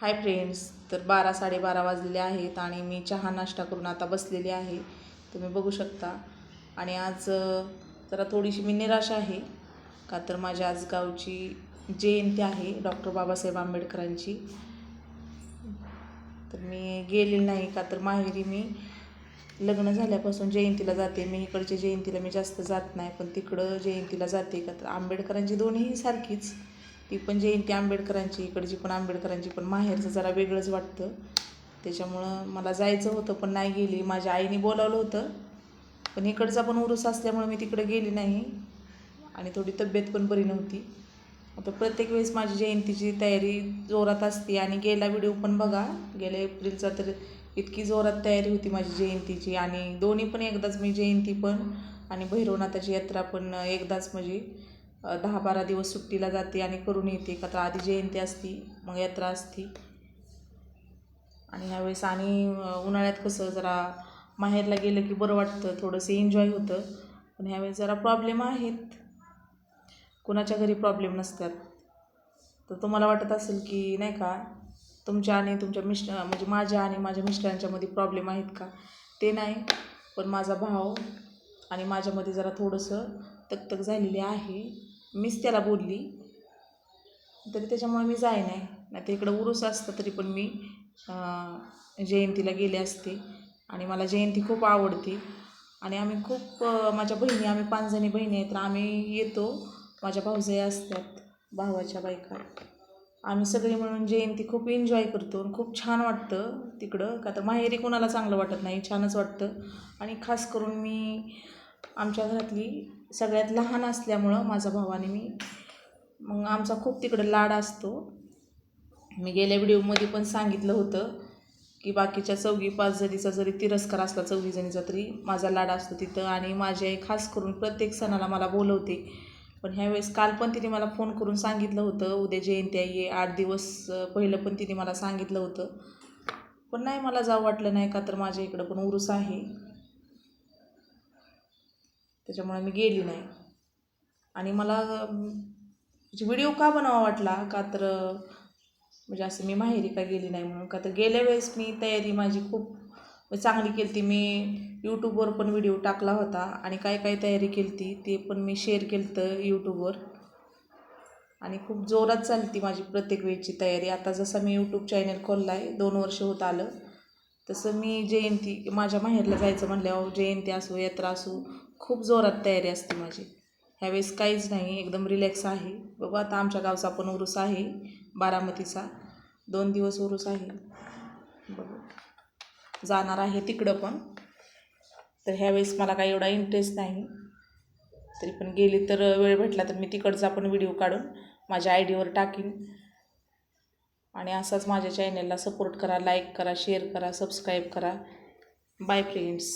Hi friends तर बारा साडेबारा वाजलेले आहेत आणि मी चहा नाश्ता करून आता बसलेली आहे. तुम्ही बघू शकता. आणि आज जरा थोडीशी मी निराश आहे का तर माझ्या आज गावची जयंती आहे डॉक्टर बाबासाहेब आंबेडकरांची तर मी गेलेली नाही का तर माहेरी मी लग्न झाल्यापासून जयंतीला जाते. मी इकडच्या जयंतीला मी जास्त जात नाही पण तिकडं जयंतीला जाते का तर आंबेडकरांची दोन्ही सारखीच. ती पण जयंती आंबेडकरांची इकडची पण आंबेडकरांची पण माहेरचं जरा वेगळंच वाटतं. त्याच्यामुळं मला जायचं होतं पण नाही गेली. माझ्या आईने बोलावलं होतं. पण इकडचा पण उरूस असल्यामुळं मी तिकडे गेली नाही. आणि थोडी तब्येत पण बरी नव्हती. आता प्रत्येक वेळेस माझी जयंतीची तयारी जोरात असते. आणि गेला व्हिडिओ पण बघा. गेल्या एप्रिलचा तर इतकी जोरात तयारी होती माझी जयंतीची. आणि दोन्ही पण एकदाच मी जयंती पण आणि भैरवनाथाची यात्रा पण एकदाच म्हणजे दहा बारा दिवस सुट्टीला जाते आणि करून येते. का तर आधी जयंती असती मग यात्रा असती. आणि ह्यावेळेस आणि उन्हाळ्यात कसं जरा माहेरला गेलं की बरं वाटतं थोडंसं एन्जॉय होतं. पण ह्यावेळेस जरा प्रॉब्लेम आहेत. कुणाच्या घरी प्रॉब्लेम नसतात. तर तुम्हाला वाटत असेल की नाही का तुमच्या आणि तुमच्या मिस्ट म्हणजे माझ्या आणि माझ्या मिस्टरांच्यामध्ये प्रॉब्लेम आहेत का? ते नाही. पण माझा भाव आणि माझ्यामध्ये जरा थोडंसं तकतक झालेली आहे. मीच त्याला बोलली तरी त्याच्यामुळे मी जाय नाही नाही तर इकडं उरूस असतं तरी पण मी जयंतीला गेले असते. आणि मला जयंती खूप आवडते. आणि आम्ही खूप माझ्या बहिणी आम्ही पाचजणी बहिणी आहेत. तर आम्ही येतो. माझ्या भाऊजाई असतात भावाच्या बायका. आम्ही सगळे मिळून जयंती खूप एन्जॉय करतो. आणि खूप छान वाटतं तिकडं. का तर माहेरी कोणाला चांगलं वाटत नाही. छानच वाटतं. आणि खास करून मी आमच्या घरातली सगळ्यात लहान असल्यामुळं माझा भावाने आणि मी मग आमचा खूप तिकडं लाड असतो. मी गेल्या व्हिडिओमध्ये पण सांगितलं होतं की बाकीच्या चौघी पाच जणीचा जरी तिरस्कार असला चौघी जणीचा तरी माझा लाड असतो तिथं. आणि माझी आई खास करून प्रत्येक सणाला मला बोलवते. पण ह्यावेळेस काल पण तिने मला फोन करून सांगितलं होतं. उद्या जयंती आई आहे आठ दिवस पहिलं पण तिने मला सांगितलं होतं. पण नाही मला जाऊ वाटलं नाही का तर माझ्या इकडं पण उरूस आहे. त्याच्यामुळे मी गेली नाही. आणि मला व्हिडिओ म्हणजे का बनावा वाटला? का तर म्हणजे असं मी माहेरी का गेली नाही म्हणून? का तर गेल्या वेळेस मी तयारी माझी खूप चांगली केली ती मी यूट्यूबवर पण व्हिडिओ टाकला होता आणि काय काय तयारी केली ती ते पण मी शेअर केलं तर यूट्यूबवर आणि खूप जोरात चालती माझी प्रत्येक वेळची तयारी. आता जसं मी यूट्यूब चॅनल खोलला आहे दोन वर्ष होत आलं तसं मी जयंती माझ्या माहेरला जायचं म्हणल्यावर जयंती असो यात्रा असो खूप जोरात तयारी असते माझी. ह्यावेळेस काहीच नाही एकदम रिलॅक्स आहे. बघू आता आमच्या गावचा पण उरूस आहे बारामतीचा. दोन दिवस उरूस आहे. बघू. जाणार आहे तिकडं पण. तर ह्यावेळेस मला काही एवढा इंटरेस्ट नाही. तरी पण गेली तर वेळ भेटला तर मी तिकडचा पण व्हिडिओ काढून माझ्या आय डीवर टाकीन. आणि असाच माझ्या चॅनलला सपोर्ट करा लाईक करा शेअर करा सबस्क्राईब करा. Bye friends